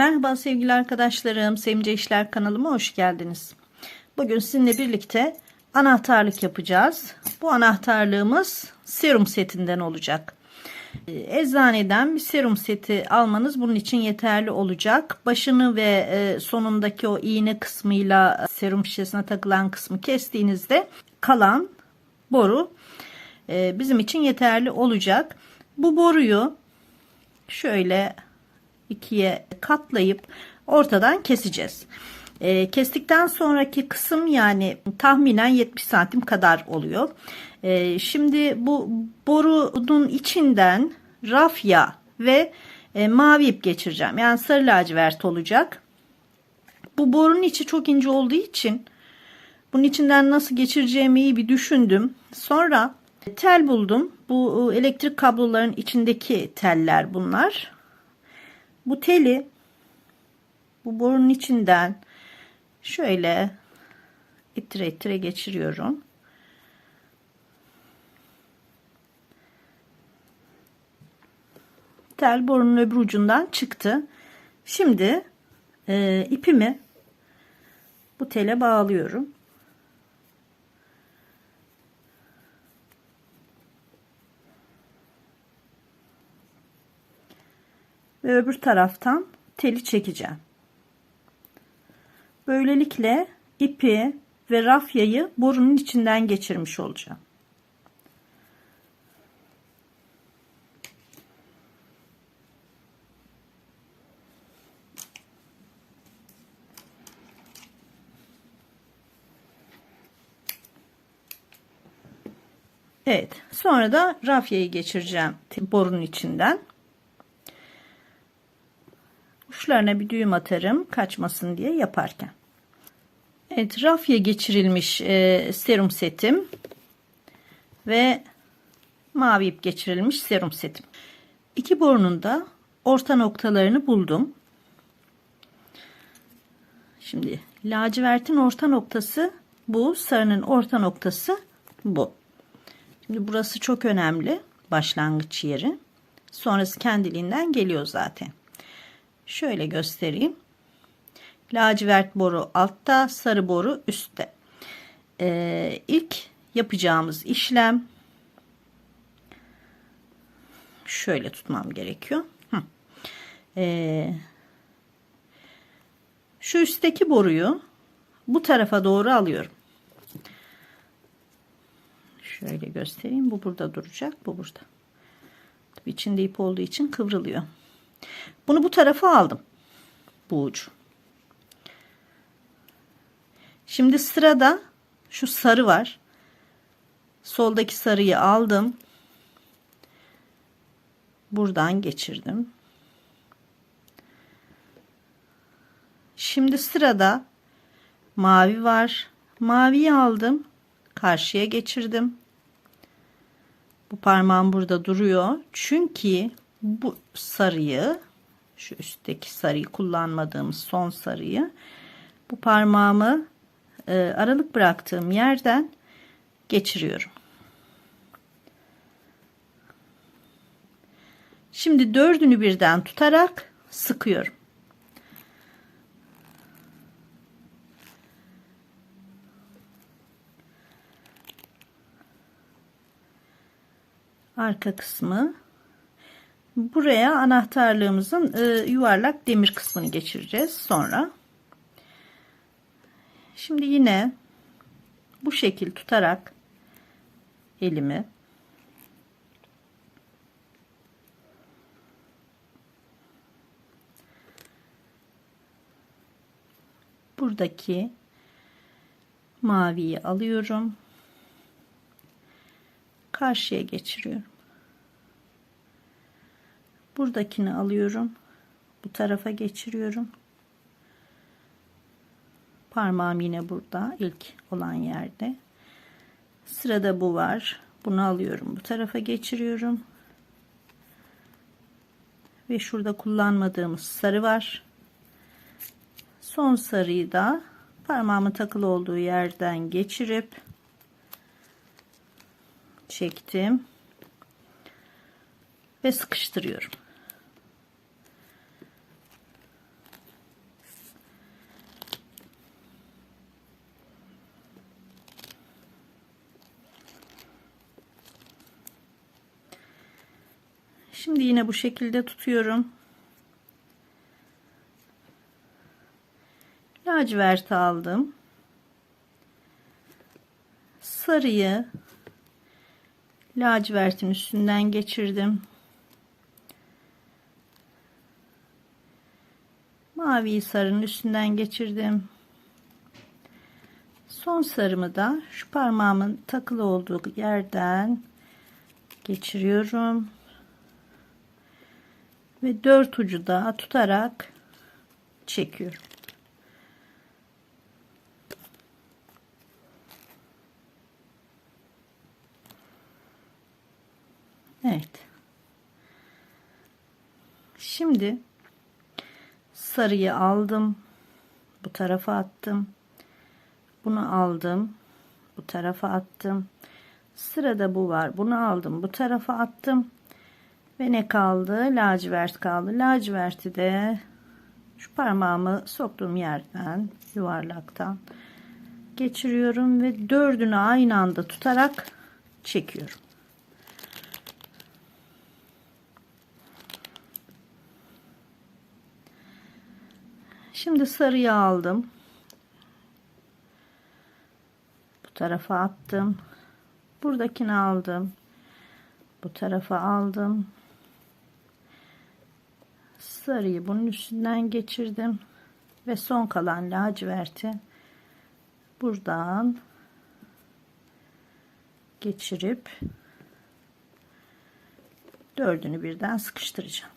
Merhaba sevgili arkadaşlarım, Sevimce İşler kanalıma hoş geldiniz. Bugün sizinle birlikte anahtarlık yapacağız. Bu anahtarlığımız serum setinden olacak. Ee, Eczaneden bir serum seti almanız bunun için yeterli olacak. Başını ve e, sonundaki o iğne kısmıyla serum şişesine takılan kısmı kestiğinizde kalan boru e, bizim için yeterli olacak. Bu boruyu şöyle ikiye katlayıp ortadan keseceğiz. E, kestikten sonraki kısım yani tahminen 70 santim kadar oluyor. E, şimdi bu borunun içinden rafya ve e, mavi ip geçireceğim. Yani sarı lacivert olacak. Bu borunun içi çok ince olduğu için bunun içinden nasıl geçireceğimi iyi bir düşündüm. Sonra tel buldum. Bu elektrik kabloların içindeki teller bunlar. Bu teli bu borunun içinden şöyle itire itire geçiriyorum. Tel borunun öbür ucundan çıktı. Şimdi e, ipimi bu tele bağlıyorum. Ve öbür taraftan teli çekeceğim. Böylelikle ipi ve rafyayı borunun içinden geçirmiş olacağım. Evet, sonra da rafyayı geçireceğim borunun içinden. Uçlarına bir düğüm atarım kaçmasın diye yaparken. Evet rafya geçirilmiş e, serum setim ve mavi ip geçirilmiş serum setim. İki borunun da orta noktalarını buldum. Şimdi lacivertin orta noktası bu, sarının orta noktası bu. Şimdi burası çok önemli başlangıç yeri. Sonrası kendiliğinden geliyor zaten. Şöyle göstereyim. Lacivert boru altta, sarı boru üstte. Ee, ilk yapacağımız işlem şöyle tutmam gerekiyor. Ee, şu üstteki boruyu bu tarafa doğru alıyorum. Şöyle göstereyim. Bu burada duracak. Bu burada. Tabii içinde ip olduğu için kıvrılıyor. Bunu bu tarafa aldım. Bu ucu. Şimdi sırada şu sarı var. Soldaki sarıyı aldım. Buradan geçirdim. Şimdi sırada mavi var. Maviyi aldım. Karşıya geçirdim. Bu parmağım burada duruyor. Çünkü bu sarıyı şu üstteki sarıyı kullanmadığımız son sarıyı bu parmağımı e, aralık bıraktığım yerden geçiriyorum. Şimdi dördünü birden tutarak sıkıyorum. Arka kısmı buraya anahtarlığımızın e, yuvarlak demir kısmını geçireceğiz sonra. Şimdi yine bu şekil tutarak elimi buradaki maviyi alıyorum. Karşıya geçiriyorum buradakini alıyorum. Bu tarafa geçiriyorum. Parmağım yine burada ilk olan yerde. Sırada bu var. Bunu alıyorum bu tarafa geçiriyorum. Ve şurada kullanmadığımız sarı var. Son sarıyı da parmağımın takılı olduğu yerden geçirip çektim ve sıkıştırıyorum Şimdi yine bu şekilde tutuyorum. Lacivert aldım. Sarıyı lacivertin üstünden geçirdim. Maviyi sarının üstünden geçirdim. Son sarımı da şu parmağımın takılı olduğu yerden geçiriyorum. Ve dört ucu da tutarak çekiyorum. Evet. Şimdi sarıyı aldım. Bu tarafa attım. Bunu aldım. Bu tarafa attım. Sırada bu var. Bunu aldım. Bu tarafa attım. Ve ne kaldı? Lacivert kaldı. Laciverti de şu parmağımı soktuğum yerden yuvarlaktan geçiriyorum ve dördünü aynı anda tutarak çekiyorum. Şimdi sarıyı aldım. Bu tarafa attım. Buradakini aldım. Bu tarafa aldım. Sarıyı bunun üstünden geçirdim. Ve son kalan laciverti buradan geçirip dördünü birden sıkıştıracağım.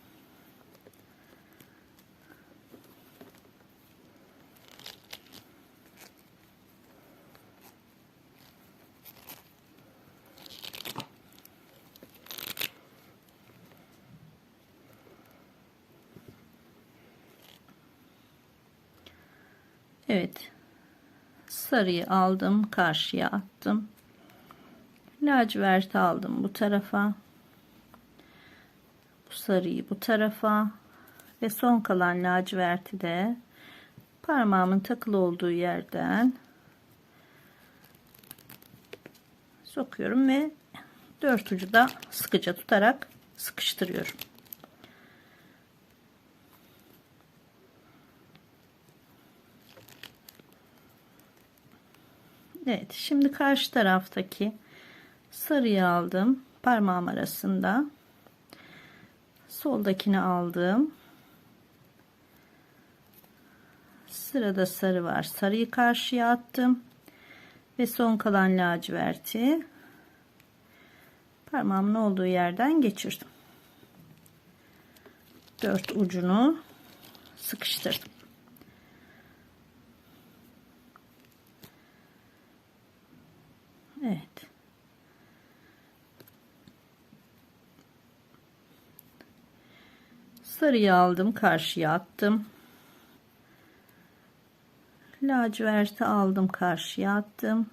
Evet. Sarıyı aldım. Karşıya attım. Lacivert aldım bu tarafa. Bu sarıyı bu tarafa. Ve son kalan laciverti de parmağımın takılı olduğu yerden sokuyorum ve dört ucu da sıkıca tutarak sıkıştırıyorum. Evet şimdi karşı taraftaki sarıyı aldım parmağım arasında. Soldakini aldım. Sırada sarı var. Sarıyı karşıya attım ve son kalan laciverti parmağımın olduğu yerden geçirdim. Dört ucunu sıkıştırdım Evet. Sarıyı aldım, karşıya attım. Laciverti aldım, karşıya attım.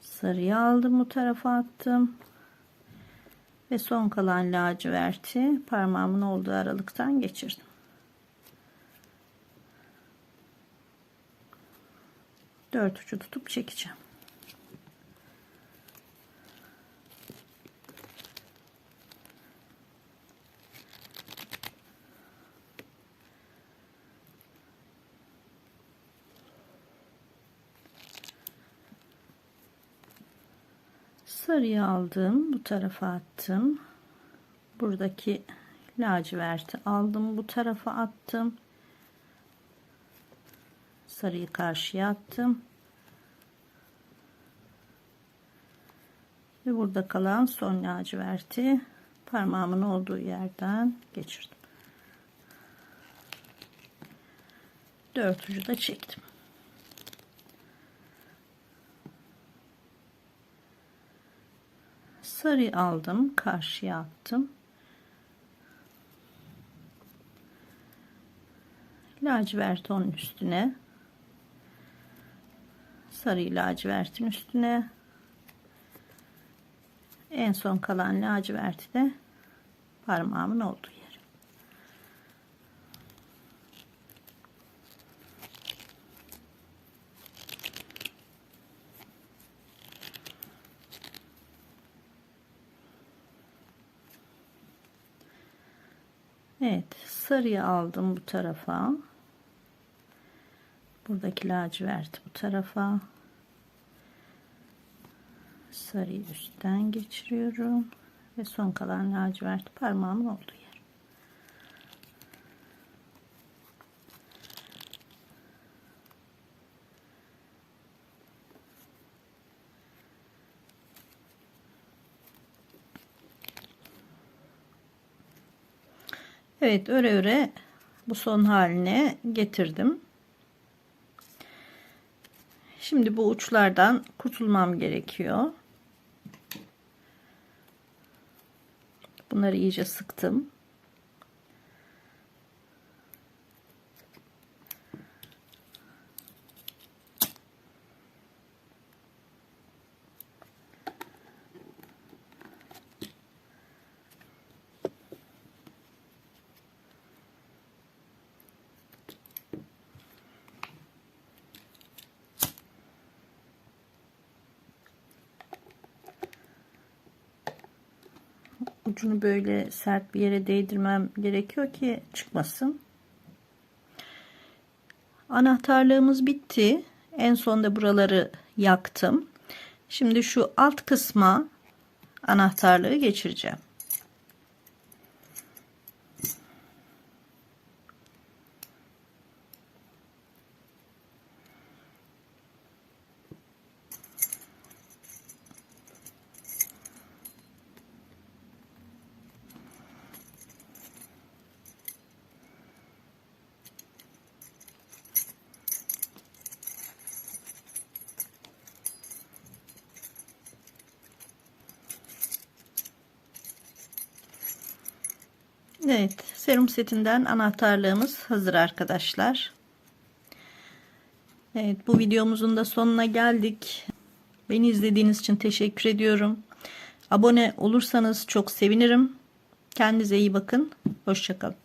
Sarıyı aldım, bu tarafa attım. Ve son kalan laciverti parmağımın olduğu aralıktan geçirdim. dört ucu tutup çekeceğim. Sarıyı aldım bu tarafa attım. Buradaki laciverti aldım bu tarafa attım. Sarıyı karşıya attım. Ve burada kalan son laciverti parmağımın olduğu yerden geçirdim. Dört ucu da çektim sarı aldım karşıya attım. Lacivert onun üstüne. Sarı lacivertin üstüne. En son kalan laciverti de parmağımın olduğu Evet sarıyı aldım bu tarafa. Buradaki lacivert bu tarafa. Sarıyı üstten geçiriyorum. Ve son kalan lacivert parmağımın olduğu Evet öre öre bu son haline getirdim. Şimdi bu uçlardan kurtulmam gerekiyor. Bunları iyice sıktım. Ucunu böyle sert bir yere değdirmem gerekiyor ki çıkmasın. Anahtarlığımız bitti. En sonda buraları yaktım. Şimdi şu alt kısma anahtarlığı geçireceğim. Evet, serum setinden anahtarlığımız hazır arkadaşlar. Evet, bu videomuzun da sonuna geldik. Beni izlediğiniz için teşekkür ediyorum. Abone olursanız çok sevinirim. Kendinize iyi bakın. Hoşçakalın.